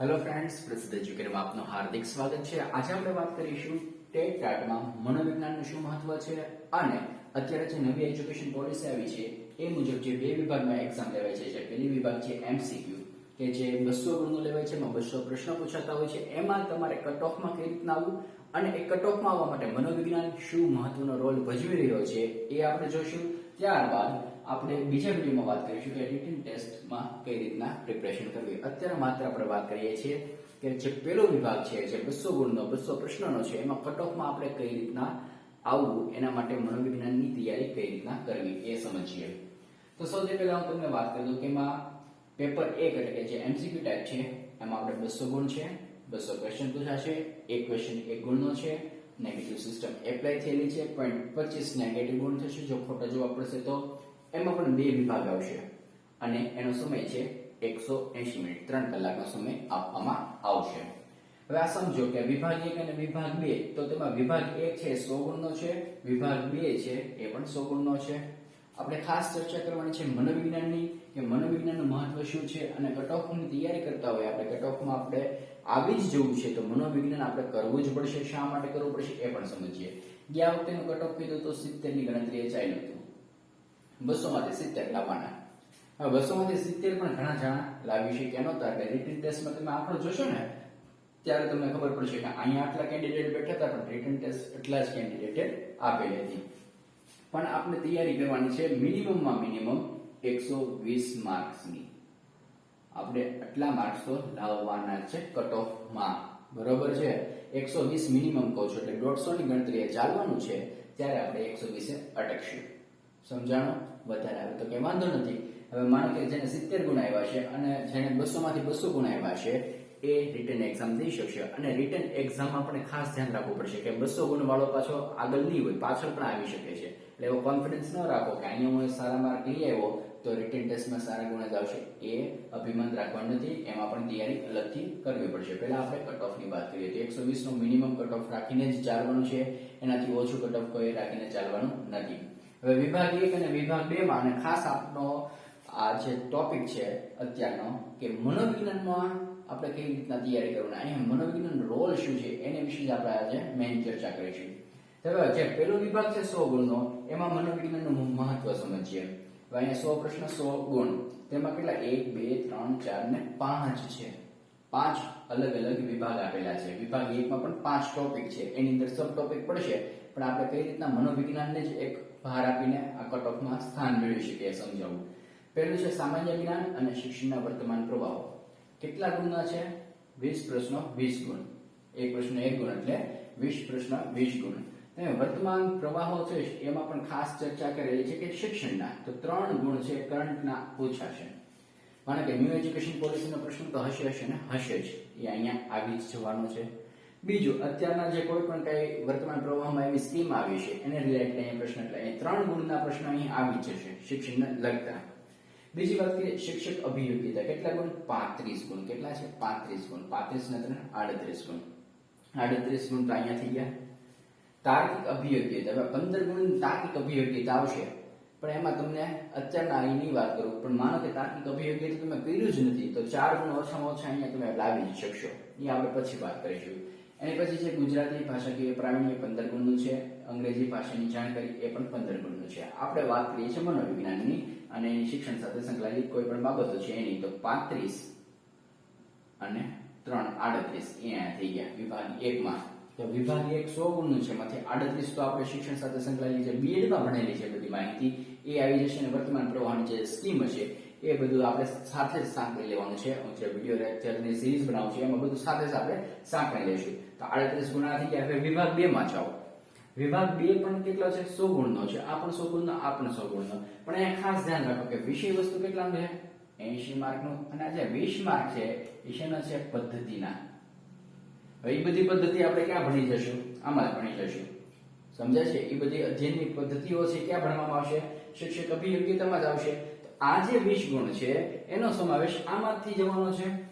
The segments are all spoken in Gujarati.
હેલો ફ્રેન્ડ્સ પ્રસિદ્ધ એજ્યુકેટરમાં આપનું હાર્દિક સ્વાગત છે. આજે આપણે વાત કરીશું ટેટ ટાટમાં મનોવિજ્ઞાનનું શું મહત્વ છે અને અત્યારે જે નવી એજ્યુકેશન પોલિસી આવી છે, એ મુજબ જે બે વિભાગમાં એક્ઝામ લેવાય છે, જે પહેલી વિભાગ છે એમસીક્યુ કે જે બસો ગુણનું લેવાય છે, એમાં બસો પ્રશ્ન પૂછાતા હોય છે. એમાં તમારે કટ ઓફમાં કઈ રીતના આવવું અને એ કટ ઓફમાં આવવા માટે મનોવિજ્ઞાન શું મહત્વનો રોલ ભજવી રહ્યો છે, એ આપણે જોશું ત્યારબાદ આપણે બીજા વિડીયોમાં વાત કરીશું કે રિટર્ન ટેસ્ટમાં કઈ રીતના પ્રિપરેશન કરવી. અત્યારે માત્ર આપણે વાત કરીએ છીએ કે જે પેલો વિભાગ છે, જે બસો ગુણનો, બસો પ્રશ્નનો છે, એમાં કટ ઓફમાં આપણે કઈ રીતના આવવું, એના માટે મનોવિજ્ઞાનની તૈયારી કઈ રીતના કરવી, એ સમજીએ. તો સૌથી પહેલા હું તમને વાત કરી દઉં કે એમાં પેપર એક એટલે કે જે એમસીક્યુ ટાઈપ છે, એમાં આપણે બસો ગુણ છે, બસો ક્વેશ્ચન પૂછાશે, એક ક્વેશ્ચન એક ગુણનો છે નેગેટિવ સિસ્ટમ એપ્લાય થયેલી છે પોઈન્ટ પચીસ નેગેટિવ ગુણ થશે, જો ખોટા જોવા પડશે તો એમાં પણ બે વિભાગ આવશે અને એનો સમય છે એકસો એંશી મિનિટ. ત્રણ કલાકનો સમય આપવામાં આવશે. હવે આ સમજો કે વિભાગ એક અને વિભાગ બે, તો તેમાં વિભાગ એક છે સો ગુણનો છે, વિભાગ બે છે એ પણ સો ગુણનો છે. આપણે ખાસ ચર્ચા કરવાની છે મનોવિજ્ઞાનની, કે મનોવિજ્ઞાનનું મહત્વ શું છે અને કટ ઓફની તૈયારી કરતા હોય આપણે કટ ઓફમાં આપણે આવી જ જવું છે, તો મનોવિજ્ઞાન આપણે કરવું જ પડશે, શા માટે કરવું પડશે એ પણ સમજીએ. ગયા વખતેનું કટ ઓફ કીધું તો સિત્તેરની ગણતરી એ ચાલ્યું હતું. બસો માંથી સિત્તેર લાવવાના. હવે બસો માંથી સિત્તેર પણ ઘણા જણા લાવી શકે નહોતા. એટલે રિટર્ન ટેસ્ટમાં તમે આંકડો જોશો ને, ત્યારે તમને ખબર પડશે કે અહીંયા આટલા કેન્ડિડેટ બેઠા હતા, પણ રિટન ટેસ્ટ એટલા જ કેન્ડિડેટે આપેલી હતી. પણ આપણે તૈયારી કરવાની છે, મિનિમમમાં મિનિમમ એકસો વીસ માર્ક્સની. આપણે આટલા માર્ક્સ તો લાવવાના છે કટ ઓફમાં બરોબર છે? એકસો વીસ મિનિમમ કહો છો, એટલે દોઢસો ની ગણતરી ચાલવાનું છે, ત્યારે આપણે એકસો વીસે અટકશું. સમજાણો વધારે આવે. તો કે વાંધો નથી. હવે માનો કે જેને સિત્તેર ગુણ આવ્યા છે અને જેને બસો માંથી બસો ગુણ આવ્યા છે, એ રિટર્ન એક્ઝામ દઈ શકશે. અને રિટર્ન એક્ઝામ આપણે ખાસ ધ્યાન રાખવું પડશે કે બસો ગુણ વાળો પાછો આગળ નહીં હોય, પાછળ પણ આવી શકે છે. એટલે એવો કોન્ફિડન્સ ન રાખો કે અહીંયા હું સારા માર્ક લઈ આવ્યો, તો રિટર્ન ટેસ્ટમાં સારા ગુણ જ આવશે. એ અભિમાન રાખવાનું નથી. એમાં પણ તૈયારી અલગથી કરવી પડશે. પહેલા આપણે કટ ઓફની વાત કરીએ. તો એકસો વીસનો મિનિમમ કટ ઓફ રાખીને જ ચાલવાનું છે. એનાથી ઓછું કટ ઓફ કોઈ રાખીને ચાલવાનું નથી. હવે વિભાગ એક અને વિભાગ બે માં અને ખાસ આપનો આ જે ટોપિક છે અત્યારનો કે મનોવિજ્ઞાનમાં આપણે કેવી રીતના તૈયારી કરવાની અહીંયા મનોવિજ્ઞાન રોલ શું છે એને વિશે જ આપણે આજે મેઇન ચર્ચા કરીશું. હવે જે પહેલો વિભાગ છે સો ગુણનો, એમાં મનોવિજ્ઞાનનું મહત્વ સમજીએ. હવે અહીંયા સો પ્રશ્ન, સો ગુણ. તેમાં કેટલા? એક, બે, ત્રણ, ચાર ને પાંચ છે. પાંચ અલગ અલગ વિભાગ આપેલા છે. વિભાગ એકમાં પણ પાંચ ટોપિક છે. એની અંદર સબ ટોપિક પડશે. પણ આપણે કઈ રીતના મનોવિજ્ઞાનને જ એક ભાર આપીને આ કટ ઓફમાં સ્થાન મેળવી શકીએ સમજાવું. પહેલું છે સામાન્ય જ્ઞાન અને શિક્ષણના વર્તમાન પ્રવાહો કેટલા ગુણના છે? વીસ પ્રશ્નો, વીસ ગુણ. એક પ્રશ્ન એક ગુણ એટલે વીસ પ્રશ્ન વીસ ગુણ. અને વર્તમાન પ્રવાહો છે, એમાં પણ ખાસ ચર્ચા કરેલી છે કે શિક્ષણના. તો ત્રણ ગુણ છે, કરંટના પૂછાશે માનો કે ન્યૂ એજ્યુકેશન પોલિસીનો પ્રશ્ન તો હશે હશે ને? હશે જ. એ અહીંયા આવી જ જવાનો છે. બીજું, અત્યારના જે કોઈ પણ કઈ વર્તમાન પ્રવાહમાં એવી સ્કીમ આવી છે, એને રિલેટેડ અહીંયા પ્રશ્ન, એટલે અહીંયા ત્રણ ગુણના પ્રશ્ન અહીં આવી જશે, શિક્ષણને લગતા. બીજી વાત કરીએ, શિક્ષક અભિયોગ્યતા કેટલા ગુણ? પાંત્રીસ ગુણ. કેટલા છે? પાંત્રીસ ગુણ. પાંત્રીસ ને ત્રણ આડત્રીસ ગુણ. આડત્રીસ ગુણ તો અહીંયા થઈ ગયા. તાર્કિક અભિયોગ્યતા હવે પંદર ગુણ તાર્કિક અભિયોગ્યતા આવશે. પણ એમાં તમને અત્યારના અહીંની વાત કરું, પણ માનો કે તાર્કિક અભિયોગ્યતા તમે કર્યું જ નથી, તો ચાર ગુણ ઓછામાં ઓછા અહીંયા તમે લાવી જ શકશો. એ આપણે પછી વાત કરીશું. એની પછી છે ગુજરાતી ભાષાકીય પ્રાવીણ્ય પંદર ગુણનું છે, અંગ્રેજી ભાષાની જાણકારી એ પણ પંદર ગુણનું છે. આપણે વાત કરીએ છીએ મનોવિજ્ઞાનની અને શિક્ષણ સાથે સંકળાયેલી કોઈ પણ બાબતો છે એની, તો પાંત્રીસ અને ત્રણ આડત્રીસ એ થઈ ગયા. વિભાગ એકમાં. તો વિભાગ એક સો ગુણનું છે. માંથી આડત્રીસ તો આપણે શિક્ષણ સાથે સંકળાયેલી છે. બીએડમાં ભણેલી છે બધી માહિતી. એ આવી જશે અને વર્તમાન પ્રવાહની જે સ્કીમ હશે એ બધું આપણે સાથે જ સાંકળી લેવાનું છે. હું જે વીડિયો લેક્ચરની સિરીઝ બનાવું છું, એમાં બધું સાથે જ આપણે સાંકળી લઈશું. તો આડત્રીસ ગુણા થઈ વિભાગ બે માં જાઓ. વિભાગ બે પણ કેટલો છે? સો ગુણનો છે. આ પણ સો ગુણનો, આ પણ સો ગુણનો. પણ અહીંયા ખાસ ધ્યાન રાખો કે વિષય વસ્તુ કેટલાનું છે? એંશી માર્કનું. અને આ જે વીસ માર્ક છે, એ શેના છે? પદ્ધતિના. હવે એ બધી પદ્ધતિ આપણે ક્યાં ભણી જશું? આમાં ભણી જશું. સમજાય છે? એ બધી અધ્યયનની પદ્ધતિઓ છે, ક્યાં ભણવામાં આવશે? શિક્ષક અભિયોગ્યતામાં જ આવશે. આ જે વીસ ગુણ છે, એનો સમાવેશ આમાંથી જવાનો છે?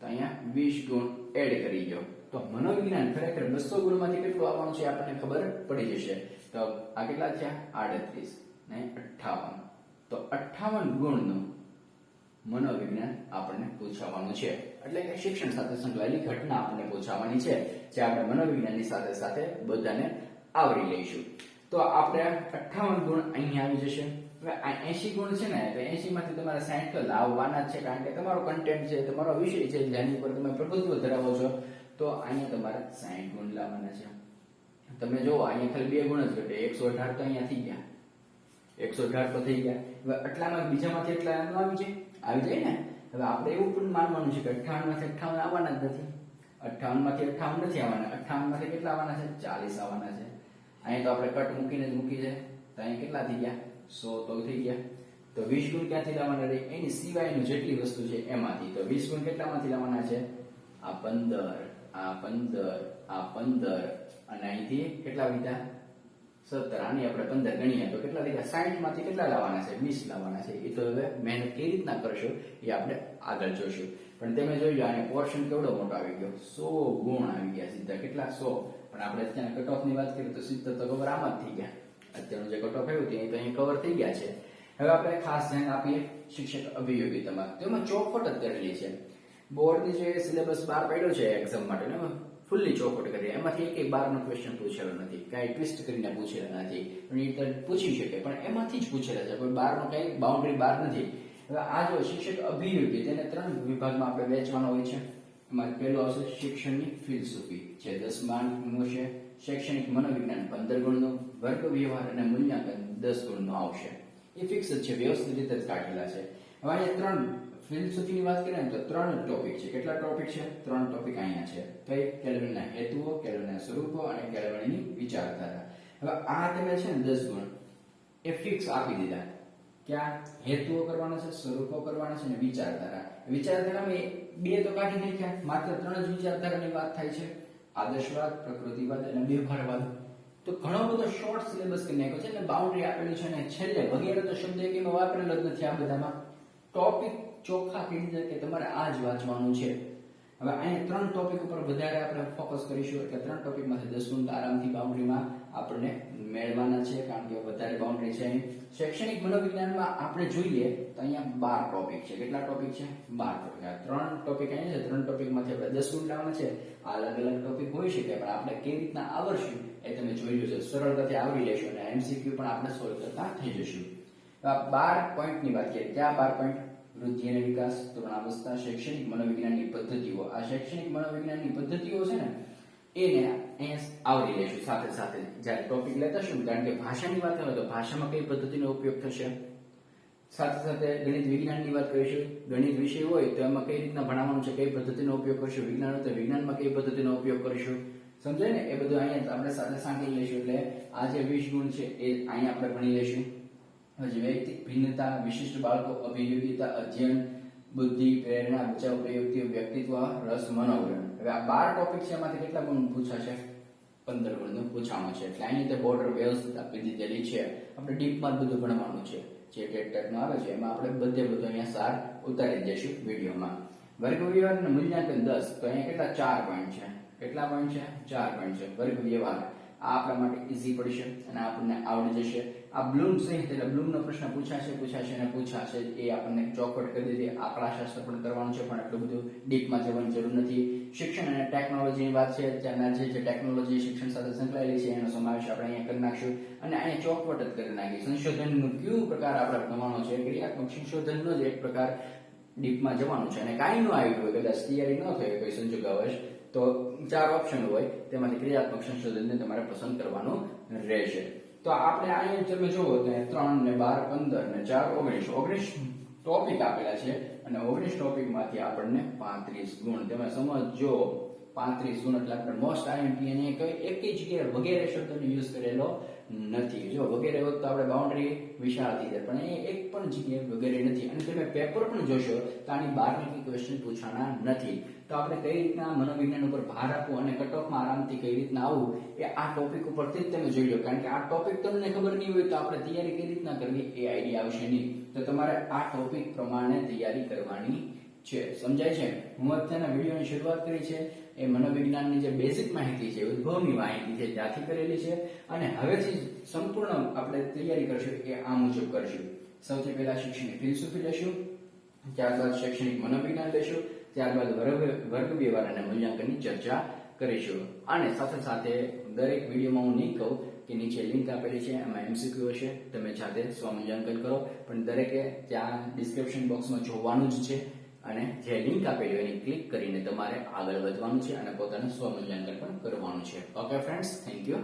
તો અહીંયા વીસ ગુણ એડ કરી દો. તો મનોવિજ્ઞાન ખરેખર બસો ગુણમાંથી કેટલું આવવાનું છે આપણને ખબર પડી જશે. તો આ કેટલા થયા? આડત્રીસ ને અઠ્ઠાવન. તો અઠ્ઠાવન ગુણનું મનોવિજ્ઞાન આપણને પૂછાવાનું છે. એટલે કે શિક્ષણ સાથે સંકળાયેલી ઘટના આપણને પૂછાવાની છે, જે આપણે મનોવિજ્ઞાનની સાથે સાથે બધાને આવરી લઈશું. તો આપણે અઠ્ઠાવન ગુણ અહીંયા આવી જશે. એસી ગુણ છે ને તો એસી માંથી તમારે સાઈઠ તો લાવવાના છે, કારણ કે તમારો કન્ટેન્ટ છે, તમારો વિષય છે, જેની ઉપર તમે પ્રભુત્વ ધરાવો છો, તો અહીંયા તમારે સાઈઠ ગુણ લાવવાના છે. તમે જોવો અહીંયા ખાલી બે ગુણ જ ઘટે. એકસો અઢાર તો અહીંયા થઈ ગયા. એકસો અઢાર તો થઈ ગયા. હવે આટલામાં બીજામાંથી એટલા આવી જાય આવી જાય ને? હવે આપણે એવું પણ માનવાનું છે કે અઠ્ઠાવનમાંથી અઠ્ઠાવન આવવાના જ નથી. અઠ્ઠાવનમાંથી અઠ્ઠાવન નથી આવવાના. અઠ્ઠાવનમાંથી કેટલા આવવાના છે? ચાલીસ આવવાના છે. અહીંયા તો આપણે કટ મૂકીને જ મૂકી છે. તો અહીંયા કેટલા થઈ ગયા? સો તો થઈ ગયા. તો વીસ ગુણ ક્યાંથી લાવવાના રહે એની સિવાયનું જેટલી વસ્તુ છે એમાંથી. તો વીસ ગુણ કેટલામાંથી લાવવાના છે? આ પંદર આ પંદર આ પંદર. અને અહીંથી કેટલા લીધા સત્તર. આની આપણે પંદર ગણીએ તો કેટલા લીધા સાઈઠમાંથી કેટલા લાવવાના છે? વીસ લાવવાના છે. એ તો હવે મહેનત કેવી રીતના કરશો એ આપણે આગળ જોશું. પણ તમે જોઈ લો, આને પોર્શન કેવડો મોટો આવી ગયો? સો ગુણ આવી ગયા સીધા. કેટલા? સો. પણ આપણે અત્યારે કટ ઓફની વાત કરીએ તો સીધા તો ખબર આમ જ થઈ ગયા. અત્યારનું જે કટ ઓફ આવ્યું તે તો અહીં કવર થઈ ગયા છે. હવે આપણે ખાસ ધ્યાન આપીએ શિક્ષક અભિયોગિતામાં. તેમાં ચોખવટ જ કરેલી છે, બોર્ડની જે સિલેબસ બહાર પાડ્યો છે એક્ઝામ માટે ફૂલ્લી ચોખવટ કરી. એમાંથી એક બારનો ક્વેશ્ચન પૂછેલો નથી. કાંઈ ટ્વિસ્ટ કરીને પૂછેલા નથી. પણ પૂછી શકે, પણ એમાંથી જ પૂછેલા છે. કોઈ બારનો કંઈ બાઉન્ડ્રી બાર નથી. હવે આ જો શિક્ષક અભિયોગી, તેને ત્રણ વિભાગમાં આપણે વહેંચવાનો હોય છે. એમાં પહેલું આવશે શિક્ષણની ફિલસૂફી જે દસ માર્કનું છે. શૈક્ષણિક મનોવિજ્ઞાન પંદર ગુણનો વર્ગ વ્યવહાર અને મૂલ્યાંકન દસ ગુણનો આવશે. એ ફિક્સ જ છે, વ્યવસ્થિત રીતે જ કાઢેલા છે. હવે અહીંયા ત્રણ ફિલસૂફીની વાત કરીએ તો ત્રણ ટોપિક છે. કેટલા ટોપિક છે? ત્રણ ટોપિક અહીંયા છે. કઈ કેળવણીના હેતુઓ, કેળવણીના સ્વરૂપો અને કેળવણીની વિચારધારા. હવે આ તમે છે ને દસ ગુણ એ ફિક્સ આપી દીધા. ક્યાં? હેતુઓ કરવાના છે, સ્વરૂપો કરવાના છે અને વિચારધારા. વિચારધારામાં બે તો કાઢી નાખ્યા. માત્ર ત્રણ જ વિચારધારાની વાત થાય છે. આદર્શવાદ, પ્રકૃતિવાદ અને વ્યવહારવાદ તો ઘણો બધો શોર્ટ સિલેબસ કરી નાખ્યો છે અને બાઉન્ડ્રી આપેલી છે અને છેલ્લે વગેરે તો શબ્દ એક એમાં વાપરેલો જ નથી આ બધામાં. ટોપિક ચોખ્ખા કહી છે કે તમારે આ જ વાંચવાનું છે. હવે અહીંયા ત્રણ ટોપિક ઉપર વધારે આપણે ફોકસ કરીશું, એટલે ત્રણ ટોપિકમાંથી દસ ગુણ આરામથી બાઉન્ડ્રીમાં આપણને મેળવવાના છે, કારણ કે વધારે બાઉન્ડ્રી છે. શૈક્ષણિક મનોવિજ્ઞાનમાં આપણે જોઈએ તો અહીંયા બાર ટોપિક છે. કેટલા ટોપિક છે? બાર ટોપિક આ ત્રણ ટોપિક અહીંયા છે. ત્રણ ટોપિકમાંથી આપણે દસ ગુણ છે. આ અલગ અલગ ટોપિક હોઈ શકે, પણ આપણે કેવી રીતના આવડશું એ તમે જોઈ છે સરળતાથી આવડી લેશો અને એમસીક્યુ પણ આપણે સોલ્વ કરતા થઈ જશું. તો આ બાર પોઈન્ટની વાત કરીએ. ક્યાં બાર પોઈન્ટ વૃદ્ધિ અને વિકાસ તરુણાવસ્થા શૈક્ષણિક મનોવિજ્ઞાનની પદ્ધતિઓ. આ શૈક્ષણિક મનોવિજ્ઞાનની પદ્ધતિઓ છે ને એને અહીંયા આવરી લેશું. સાથે સાથે જ્યારે ટોપિક લેતા શું કારણ કે ભાષાની વાત આવે તો ભાષામાં કઈ પદ્ધતિનો ઉપયોગ થશે? સાથે સાથે ગણિત વિજ્ઞાનની વાત કરીશું. ગણિત વિષય હોય તો એમાં કઈ રીતના ભણાવવાનું છે, કઈ પદ્ધતિનો ઉપયોગ કરશું? વિજ્ઞાન તો વિજ્ઞાનમાં કઈ પદ્ધતિનો ઉપયોગ કરીશું? સમજાય ને? એ બધું અહીંયા આપણે સાથે સાંકળી લઈશું. એટલે આ જે વીસ ગુણ છે, એ અહીંયા આપણે ભણી લઈશું. હજી વૈયક્તિક ભિન્નતા, વિશિષ્ટ બાળકો અભિયોગિતા અધ્યયન બુદ્ધિ, પ્રેરણા, બચાવ, પ્રયુક્તિઓ, વ્યક્તિત્વ, રસ, મનોવરણ. હવે આ બાર ટોપિક છે, એમાંથી કેટલા ગુણ પૂછાશે? પંદર ગુણનું પૂછવાનું છે. એટલે અહીં બોર્ડર વ્યવસ્થિત આપી દીધેલી છે. આપણે ડીપમાં બધું ભણવાનું છે. જે ટેટ ટેટનું આવે છે, એમાં આપણે બધે બધું અહીંયા સાર ઉતારી દઈશું વિડીયોમાં. વર્ગ વ્યવહાર અને મૂલ્યાંકન દસ, તો અહીંયા કેટલા? ચાર પોઈન્ટ છે. કેટલા પોઈન્ટ છે? ચાર પોઈન્ટ છે. વર્ગ વ્યવહાર આ આપણા માટે ઇઝી પડશે અને આપણને આવડી જશે. આ બ્લૂમ સંહિત એટલે બ્લૂમનો પ્રશ્ન પૂછાશે પૂછાશે અને પૂછાશે. એ આપણને ચોખવટ કરી દીધી. આંકડાશાસ્ત્ર પણ કરવાનું છે, પણ એટલું બધું ડીપમાં જવાની જરૂર નથી. શિક્ષણ અને ટેકનોલોજીની વાત છે. ત્યાંના જે જે ટેકનોલોજી શિક્ષણ સાથે સંકળાયેલી છે, એનો સમાવેશ આપણે અહીંયા કરી નાખશું. અને અહીંયા ચોખવટ જ કરી નાખી. સંશોધનનો કયો પ્રકાર આપણે ભણવાનો છે? ક્રિયાત્મક સંશોધનનો જ એક પ્રકાર ડીપમાં જવાનું છે. અને કાંઈ ન આવ્યું હોય, કદાચ તૈયારી ન થઈ કોઈ સંજોગાવશ તો ચાર ઓપ્શન હોય. તેમાંથી ક્રિયાત્મક સંશોધનને તમારે પસંદ કરવાનું રહેશે. તો આપણે અહીંયા તમે જુઓ તો ત્રણ ને બાર, પંદર ને ચાર, ઓગણીસ. ઓગણીસ ટોપિક આપેલા છે અને ઓગણીસ ટોપિકમાંથી આપણને પાંત્રીસ ગુણ. તમે સમજો, પાંત્રીસ ગુણ એટલે આપણે મોસ્ટ આઈએમપી અને એક જગ્યાએ વગેરે શબ્દનો યુઝ કરેલો નથી. જો વગેરે હોત તો આપણે બાઉન્ડ્રી વિશાળ જાય. પણ એ એક પણ જગ્યાએ વગેરે નથી. અને તમે પેપર પણ જોશો તો આની બહારની ક્વેશ્ચન પૂછાના નથી. તો આપણે કઈ રીતના મનોવિજ્ઞાન ઉપર ભાર આપવું અને કટઓફમાં આરામથી કઈ રીતના આવવું, એ આ ટોપિક ઉપરથી જ તમે જોઈ લો. કારણ કે આ ટોપિક તમને ખબર નહીં હોય તો આપણે તૈયારી કઈ રીતના કરવી, એ આઈડિયા આવશે નહીં. તો તમારે આ ટોપિક પ્રમાણે તૈયારી કરવાની છે. સમજાય છે? હું અત્યારના વિડીયોની શરૂઆત કરી છે. એ મનોવિજ્ઞાનની જે બેઝિક માહિતી છે, ઉદ્ભવની માહિતી છે, ત્યાંથી કરેલી છે. અને હવેથી સંપૂર્ણ આપણે તૈયારી કરશું એ આ મુજબ કરશું. સૌથી પહેલા શૈક્ષણિક ફિલસુફી લેશું, ત્યારબાદ શૈક્ષણિક મનોવિજ્ઞાન લેશું ત્યારબાદ વર્ગ વર્ગ વ્યવહાર અને મૂલ્યાંકનની ચર્ચા કરીશું. અને સાથે સાથે દરેક વિડીયોમાં હું નહીં કહું કે નીચે લિંક આપેલી છે, એમાં એમસીક્યુ હશે, તમે જાતે સ્વમૂલ્યાંકન કરો. પણ દરેકે ત્યાં ડિસ્ક્રિપ્શન બોક્સમાં જોવાનું જ છે અને જે લિંક આપેલી હોય એને ક્લિક કરીને તમારે આગળ વધવાનું છે અને પોતાનું સ્વમૂલ્યાંકન પણ કરવાનું છે. Okay friends thank you